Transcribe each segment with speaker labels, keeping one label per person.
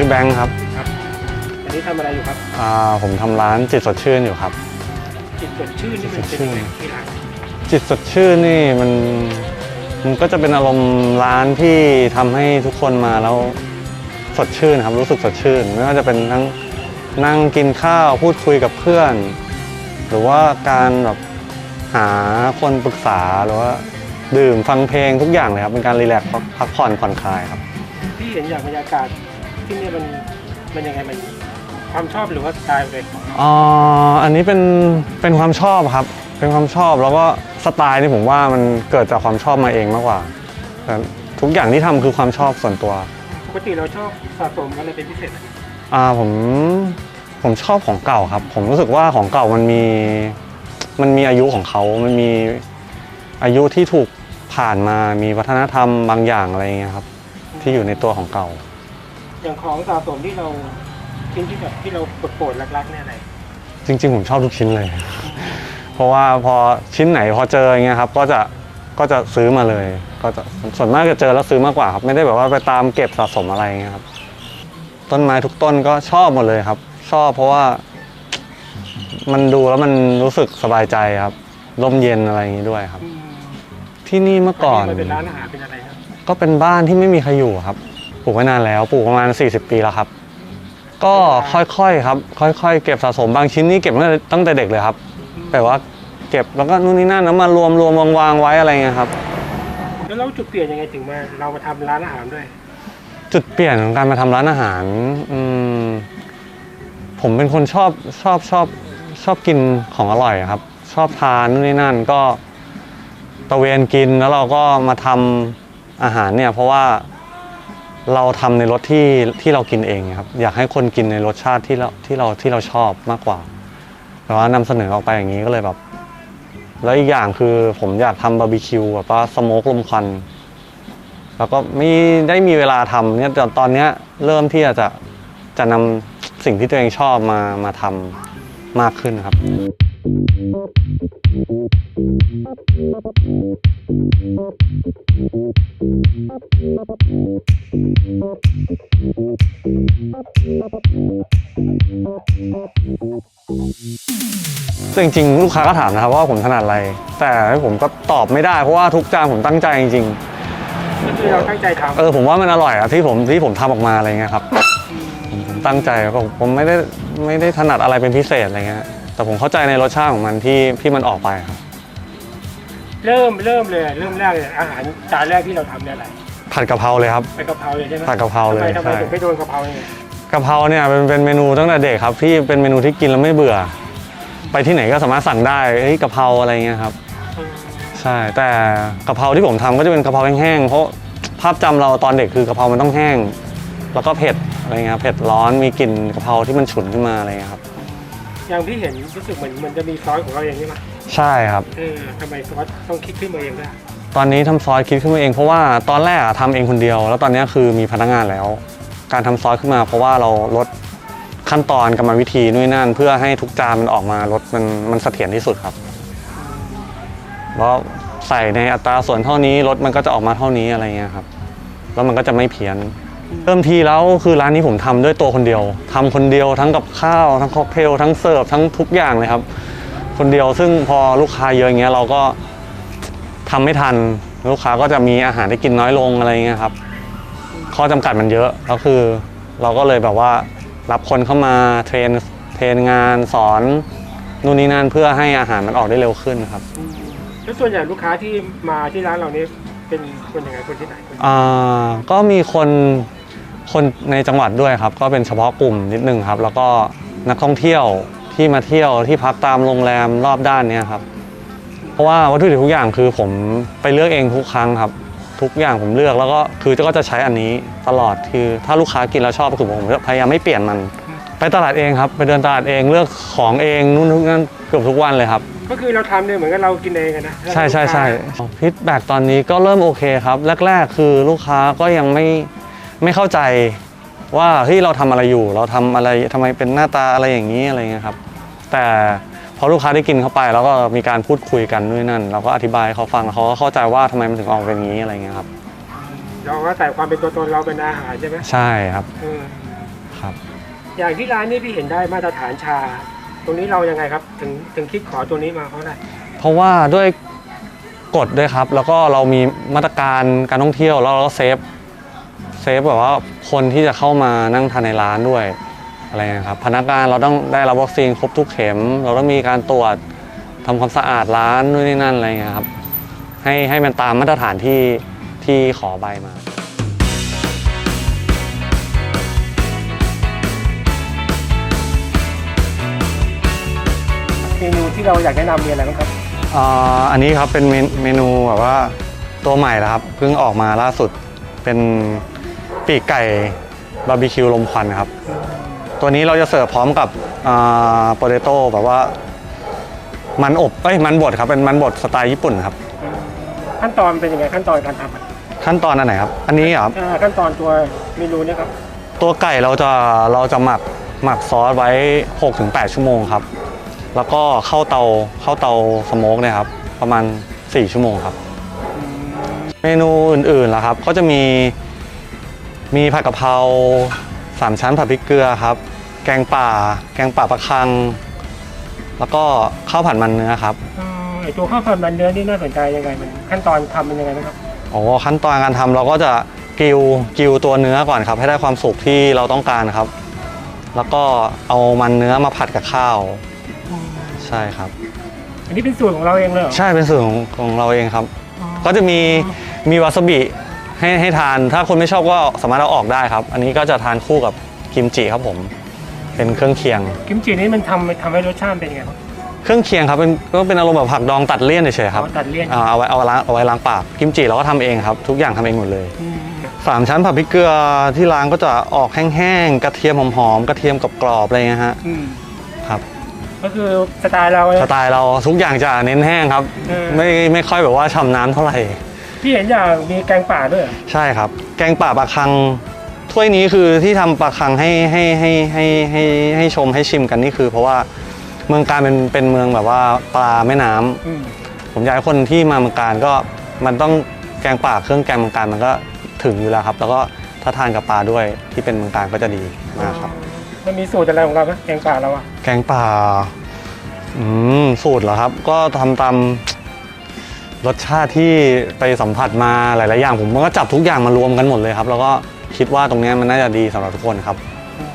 Speaker 1: ชื่อแบงค์ครับ
Speaker 2: ครับอันนี้ทำอะไรอยู่ครับ
Speaker 1: อ่าผมทำร้านจิตสดชื่นอยู่ครับ
Speaker 2: จิตสดชื่นนี่มันเป็นยังไงที่ร้าน
Speaker 1: จิตสดชื่นนี่มันมันก็จะเป็นอารมณ์ร้านที่ทำให้ทุกคนมาแล้วสดชื่นครับรู้สึกสดชื่นไม่ว่าจะเป็นทั้งนั่งกินข้าวพูดคุยกับเพื่อน หรือว่าการแบบหาคนปรึกษาหรือว่าดื่มฟังเพลงทุกอย่างเลยครับเป็นการรีแลกซ์พักผ่อนผ่อนคลายครับ
Speaker 2: พี่เห็นอย่างบรรยากาศ ที่นี่มันมันยังไงมันความชอบหรือว่าสไตล์เลย
Speaker 1: อ่าอันนี้เป็นเป็นความชอบครับ เป็นความชอบแล้วก็สไตล์นี่ผมว่ามันเกิดจากความชอบมาเองมากกว่าแต่ทุกอย่างที่ทำคือความชอบส่วนตัว
Speaker 2: ปกติเราชอบสะสมอะไรเป็นพิเศษไหม
Speaker 1: อ่าผมผมชอบของเก่าครับ ผมรู้สึกว่าของเก่ามันมีมันมีอายุของเขา มันมีอายุที่ถูกผ่านมามีวัฒนธรรมบางอย่างอะไรอย่างเงี้ยครับ ที่อยู่ในตัวของเก่า
Speaker 2: อย่างของสะสมที่เราชิ้นที่แบบที่เราโปรดๆรักๆเนี่ยอะไร
Speaker 1: จริง ๆ ผมชอบทุกชิ้นเลย เพราะว่าพอชิ้นไหนพอเจออย่างเงี้ยครับ ก็จะก็จะซื้อมาเลย ก็จะส่วนมากจะเจอแล้วซื้อมากกว่าครับ ไม่ได้แบบว่าไปตามเก็บสะสมอะไรอย่างเงี้ยครับ ต้นไม้ทุกต้นก็ชอบหมดเลยครับ ชอบเพราะว่า มันดูแล้วมันรู้สึกสบายใจครับร่มเย็นอะไรอย่างงี้ด้วยครับ
Speaker 2: อืม
Speaker 1: ที่นี่เมื่อก่อน
Speaker 2: มันเป็นร้านอาหารเป็นอะไรครับ
Speaker 1: ก็เป็นบ้านที่ไม่มีใครอยู่ครับป ลูกไว้นานแล้วปลูกประมาณ 40 ปีแล้วครับ ก็ค่อยๆครับ ค่อยๆ เก็บสะสมบางชิ้นนี่เก็บตั้งแต่ตั้งแต่เด็กเลยครับแต่ว่าเก็บแล้วก็นู่นนี่นั่นแล้วมารวมรวมวางวางๆไว้อะไรเงี้ยครับ
Speaker 2: แล้วเราจุดเปลี่ยนยังไงถึงมาเรามาทำร้านอาหารด้วย
Speaker 1: จุดเปลี่ยนของการมาทำร้านอาหารอืมผมเป็นคนชอบชอบชอบชอบกินของอร่อยครับ ชอบทานนู่นนี่นั่นก็ตะเวนกินแล้วเราก็มาทำอาหารเนี่ย เพราะว่า เราทำในรสที่ที่เรากินเองครับอยากให้คนกินในรสชาติที่เราที่เราที่เราชอบมากกว่า แต่ว่านำเสนอออกไปอย่างนี้ก็เลยแบบ แล้วอีกอย่างคือผมอยากทำบาร์บีคิวแบบว่าสโมกลมควันแล้วก็ไม่ได้มีเวลาทำเนี่ยแต่ตอนเนี้ยเริ่มที่จะจะนำสิ่งที่ตัวเองชอบมามาทำมากขึ้นครับ จริงๆ ลูกค้าก็ถามนะครับว่าผมถนัดอะไร แต่ผมก็ตอบไม่ได้เพราะว่าทุกจานผมตั้งใจจริง
Speaker 2: ก็คือเราตั้งใจทำ
Speaker 1: ๆเออผมว่ามันอร่อยอะที่ผมที่ผมทำออกมาอะไรเงี้ยครับผมผมตั้งใจก็ผมไม่ได้ไม่ได้ถนัดอะไรเป็นพิเศษอะไรเงี้ย แต่ผมเข้าใจในรสชาติของมันที่ที่มันออกไปครับ
Speaker 2: เริ่มเริ่มเลยเริ่มแรกเลยอาหารจานแรกที่เราทำเนี่ยอะไร
Speaker 1: ผัดกะเพราเลยครับ
Speaker 2: เป็นกะเพราเลยใช่ไหม
Speaker 1: ผัดกะเพราเลย
Speaker 2: ทำไมทำไม
Speaker 1: ใช่
Speaker 2: ถึงไม่โดนกะเพราเนี่ย
Speaker 1: กะเพราเนี่ยเป็นเป็นเมนูตั้งแต่เด็กครับที่เป็นเมนูที่กินแล้วไม่เบื่อ ไปที่ไหนก็สามารถสั่งได้เฮ้ยกะเพราอะไรเงี้ยครับ
Speaker 2: อืม
Speaker 1: ใช่แต่กะเพราที่ผมทำก็จะเป็นกะเพราแห้งๆเพราะภาพจำเราตอนเด็กคือกะเพรามันต้องแห้ง แล้วก็เผ็ดอะไรเงี้ยครับเผ็ดร้อนมีกลิ่นกะเพราที่มันฉุนขึ้นมาอะไรเงี้ยครับ
Speaker 2: อย่างที่เห็นรู้สึกเหมือนมันจะมีซอสของเราเองใช่ไหม
Speaker 1: ใช่ครับ
Speaker 2: เออทำไมซอสต้องคิดขึ้นมาเองด้วย
Speaker 1: ตอนนี้ทำซอสคิดขึ้นมาเองเพราะว่าตอนแรกอะทำเองคนเดียว แล้วตอนนี้คือมีพนักงานแล้ว การทำซอสขึ้นมา เพราะว่าเราลดขั้นตอนกรรมวิธีนู่นนนั่น เพื่อให้ทุกจานมันออกมารสมันมันเสถียรที่สุดครับแล้วใส่ในอัตราส่วนเท่านี้รสมันก็จะออกมาเท่านี้อะไรเงี้ยครับ แล้วมันก็จะไม่เพี้ยน เริ่มทีแล้วคือร้านนี้ผมทำด้วยตัวคนเดียวทำคนเดียวทั้งกับข้าว ทั้งค็อกเทลทั้งเสิร์ฟทั้งทุกอย่างเลยครับ คนเดียวซึ่งพอลูกค้าเยอะอย่างเงี้ยเราก็ทำไม่ทันลูกค้าก็จะมีอาหารที่กินน้อยลงอะไรเงี้ยครับ ข้อจำกัดมันเยอะแล้วคือ เราก็เลยแบบว่ารับคนเข้ามาเทรนเทรนงานสอนนู่นนี่นั่นเพื่อให้อาหารมันออกได้เร็วขึ้นครับ
Speaker 2: อืมแล้วส่วนใหญ่ลูกค้าที่มาที่ร้านเรานี้เป็นคนยังไงคนที่ไหนคน
Speaker 1: อ่าก็มีคน คนในจังหวัดด้วยครับ ก็เป็นเฉพาะกลุ่มนิดนึงครับ แล้วก็นักท่องเที่ยวที่มาเที่ยวที่พักตามโรงแรมรอบด้านเนี้ยครับ เพราะว่าวัตถุดิบทุกอย่างคือผมไปเลือกเองทุกครั้งครับ ทุกอย่างผมเลือกแล้วก็คือก็จะใช้อันนี้ตลอดคือถ้าลูกค้ากินแล้วชอบก็คือผมจะพยายามไม่เปลี่ยนมัน ไปตลาดเองครับ ไปเดินตลาดเองเลือกของเองนู่นทุกนั่นเกือบทุกวันเลยครับ
Speaker 2: ก็คือเราทำเนี่ยเหมือนกับเรากินเองอะนะ
Speaker 1: ใช่ใช่ใช่ฟีดแบ็ตอนนี้ก็เริ่มโอเคครับ แรก ๆ คือลูกค้าก็ยังไม่ ไม่เข้าใจว่าเฮ้ยเราทำอะไรอยู่ เราทำอะไรทำไมเป็นหน้าตาอะไรอย่างนี้อะไรเงี้ยครับ แต่พอลูกค้าได้กินเข้าไปแล้วก็มีการพูดคุยกันด้วยนั่นเราก็อธิบายให้เขาฟังแล้วเขาก็เข้าใจว่าทำไมมันถึงออกเป็นอย่างนี้อะไรเงี้ยครับ
Speaker 2: เราก็ใส่ความเป็นตัวตนเราเป็นอาหารใช่ไหม
Speaker 1: ใช่ครับ
Speaker 2: เอออย่างที่ร้านนี้พี่เห็นได้มาตรฐานชา ตรงนี้เรายังไงครับ ถึงถึงคิดขอตัวนี้มาเพราะอะไร
Speaker 1: เพราะว่าด้วยกฎด้วยครับ แล้วก็เรามีมาตรการการท่องเที่ยวแล้วเราก็เซฟเซ ฟแบบว่าคนที่จะเข้ามานั่งทานในร้านด้วยอะไรนะครับพนักงานเราต้องได้รับวัคซีนครบทุกเข็ม เราต้องมีการตรวจทำความสะอาดร้านนู่นนี่นั่นอะไรเงี้ยครับให้ให้มันตามมาตรฐานที่ที่ขอใบมา
Speaker 2: เมนูที่เราอยากแนะนำมีอะไรบ้างครับ
Speaker 1: อ่าอันนี้ครับเป็นเมนเมนูแบบว่าตัวใหม่แล้วครับเพิ่งออกมาล่าสุดเป็น ปีกไก่บาร์บีคิวลมควันครับ ตัวนี้เราจะเสิร์ฟพร้อมกับโปเตโต้แบบว่า มันอบเอ้ยมันบดครับเป็นมันบดสไตล์ญี่ปุ่นครับ
Speaker 2: ขั้นตอนเป็นยังไงขั้นตอนการทำอะ
Speaker 1: ขั้นตอนอันไหนครับ อันนี้เหรอครับ
Speaker 2: อ่าขั้นตอนตัวเมนูเนี้ครับ
Speaker 1: ตัวไก่เราจะเราจะหมักหมักซอสไว้ 6-8 ชั่วโมงครับ แล้วก็เข้าเตาเข้าเตาสโมกเนี่ยครับประมาณ 4 ชั่วโมงครับ เมนูอื่นๆล่ะครับ ก็จะมี มีผัดกะเพราสามชั้นผัดพริกเกลือครับ แกงป่า แกงป่าปลาคัง แล้วก็ข้าวผัดมันเนื้อครับ
Speaker 2: อ่าไอตัวข้าวผัดมันเนื้อนี่น่าสนใจยังไงมันขั้นตอนทำเป็นยังไงบ้างครับ
Speaker 1: โอ้ขั้นตอนการทำเราก็จะกิวกิวตัวเนื้อก่อนครับ ให้ได้ความสุกที่เราต้องการครับ แล้วก็เอามันเนื้อมาผัดกับข้าวใช่ครับ
Speaker 2: อันนี้เป็นสูตรของเราเองเลยเหรอ
Speaker 1: ใช่เป็นสูตรของของเราเองครับ ก็จะมีมีวาซาบิ ให้ให้ทานถ้าคนไม่ชอบก็สามารถเอาออกได้ครับ อันนี้ก็จะทานคู่กับกิมจิครับผม เป็นเครื่องเคียง
Speaker 2: กิมจินี่มันทำทำให้รสชาติเป็นยังไงครับ
Speaker 1: เครื่องเคียงครับเป็นก็เป็นอารมณ์แบบผักดองตัดเลี่ยนเฉยๆครับ
Speaker 2: อ๋อตัดเลี่ยน
Speaker 1: อ่าเอาไว้เอาล้างเอาไว้ล้างปากกิมจิเราก็ทำเองครับ ทุกอย่างทำเองหมดเลย
Speaker 2: อืม
Speaker 1: สามชั้นผัดพริกเกลือที่ร้านก็จะออกแห้งๆกระเทียมหอมๆกระเทียมกรอบๆอะไรเงี้ยฮะ
Speaker 2: อืม
Speaker 1: ครับ
Speaker 2: ก็คือสไตล์เรา
Speaker 1: สไตล์เราทุกอย่างจะเน้นแห้งครับ
Speaker 2: เออ
Speaker 1: ไม่ไม่ค่อยแบบว่าฉ่ำน้ำเท่าไหร่
Speaker 2: พี่เห็นอย่างมีแกงป่าด้วยเหรอ
Speaker 1: ใช่ครับ แกงป่าปลาคัง ถ้วยนี้คือที่ทำปลาคังให้ให้ให้ให้ให้ให้ชมให้ชิมกันนี่คือ เพราะว่าเมืองการเป็นเป็นเมืองแบบว่าปลาแม่น้ำ
Speaker 2: อืม
Speaker 1: ผมอยากให้คนที่มาเมืองการก็มันต้องแกงป่าเครื่องแกงเมืองการมันก็ถึงอยู่แล้วครับ แล้วก็ถ้าทานกับปลาด้วยที่เป็นเมืองการก็จะดีมากครับ
Speaker 2: มันมีสูตรอะไรของเราไหมแกงป่าเราอะ
Speaker 1: แกงป่า อืม สูตรเหรอครับ ก็ทำตาม รสชาติที่ไปสัมผัสมาหลาย ๆ อย่าง ผมก็จับทุกอย่างมารวมกันหมดเลยครับ แล้วก็คิดว่าตรงเนี้ยมันน่าจะดีสำหรับทุกคนครับ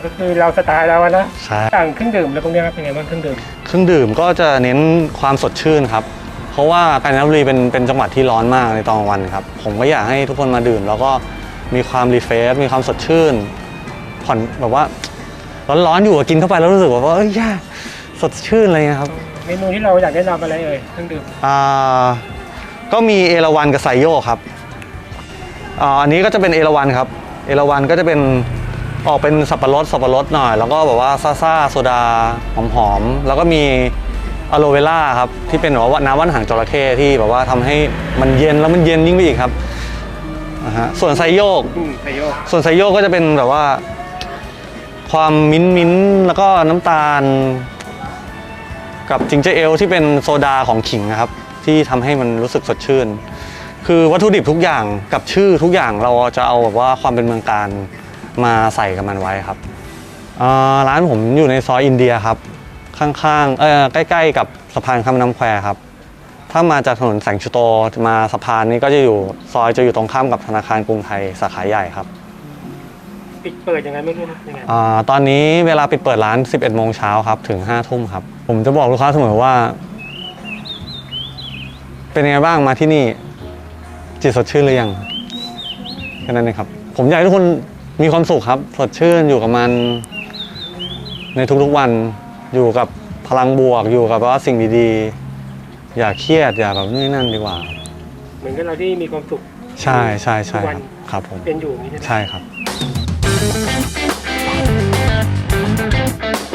Speaker 2: ก็คือเราสไตล์เราอะนะ
Speaker 1: ใช่
Speaker 2: ต่างเครื่องดื่มแล้วพวกเนี้ยครับเป็นไงบ้างเครื่องดื่ม
Speaker 1: เครื่องดื่มก็จะเน้นความสดชื่นครับ เพราะว่ากาญจนบุรีเป็นเป็นจังหวัดที่ร้อนมากในตอนกลางวันครับ ผมก็อยากให้ทุกคนมาดื่ม แล้วก็มีความรีเฟรชมีความสดชื่น ผ่อนแบบว่า ร้อน ๆ อยู่อะกินเข้าไปแล้วรู้สึกว่าเอ้ยย่าสดชื่นอะไรเงี้ยครับ
Speaker 2: เมนูที่เราอยากแนะนำอะไรเอ่ยเครื่องดื่ม
Speaker 1: อ่า ก็มีเอราวันกับไซโยกครับอ่าอันนี้ก็จะเป็นเอราวันครับ เอราวันก็จะเป็นออกเป็นสับปะรดสับปะรดหน่อย แล้วก็แบบว่าซ่าซาๆโซดาหอมๆแล้วก็มีอะโลเวล่าครับที่เป็นแบบว่าน้ำว่านหางจระเข้ที่แบบว่าทำให้มันเย็นแล้วมันเย็นยิ่งไปอีกครับอ่าฮะส่วนไซโยก
Speaker 2: อืมไทโยก
Speaker 1: ส่วนไซโยกก็จะเป็นแบบว่า ความมิ้นท์มิ้นท์แล้วก็น้ำตาล กับจิงเจอร์เอลที่เป็นโซดาของขิงนะครับ ที่ทำให้มันรู้สึกสดชื่น คือวัตถุดิบทุกอย่างกับชื่อทุกอย่างเราจะเอาแบบว่าความเป็นเมืองการมาใส่กับมันไว้ครับอ่าร้านผมอยู่ในซอยอินเดียครับ ข้างๆเออใกล้ ๆ กับสะพานข้ามน้ำแควครับ ถ้ามาจากถนนแสงชูโตมาสะพานนี้ก็จะอยู่ซอยจะอยู่ตรงข้ามกับธนาคารกรุงไทยสาขาใหญ่ครับ
Speaker 2: ปิดเปิดยังไงไม่รู้นะยังไง
Speaker 1: อ่าตอนนี้เวลาปิดเปิดร้าน 11โมงเช้าครับ ถึง5ทุ่มครับ ผมจะบอกลูกค้าเสมอว่า เป็นไงบ้างมาที่นี่จิตสดชื่นหรือยังแค่นั้นเองครับ ผมอยากให้ทุกคนมีความสุขครับ สดชื่นอยู่กับมัน ในทุกๆวันอยู่กับพลังบวกอยู่กับว่าสิ่งดีๆ อย่าเครียดอย่าแบบนี่นั่นดีกว่า
Speaker 2: เหมือนกับเราที่มีความสุข
Speaker 1: ใช่ใช่ใช่ครับครับผม
Speaker 2: เป็นอยู่นี้ใช่
Speaker 1: ใช่ครับ Thank you.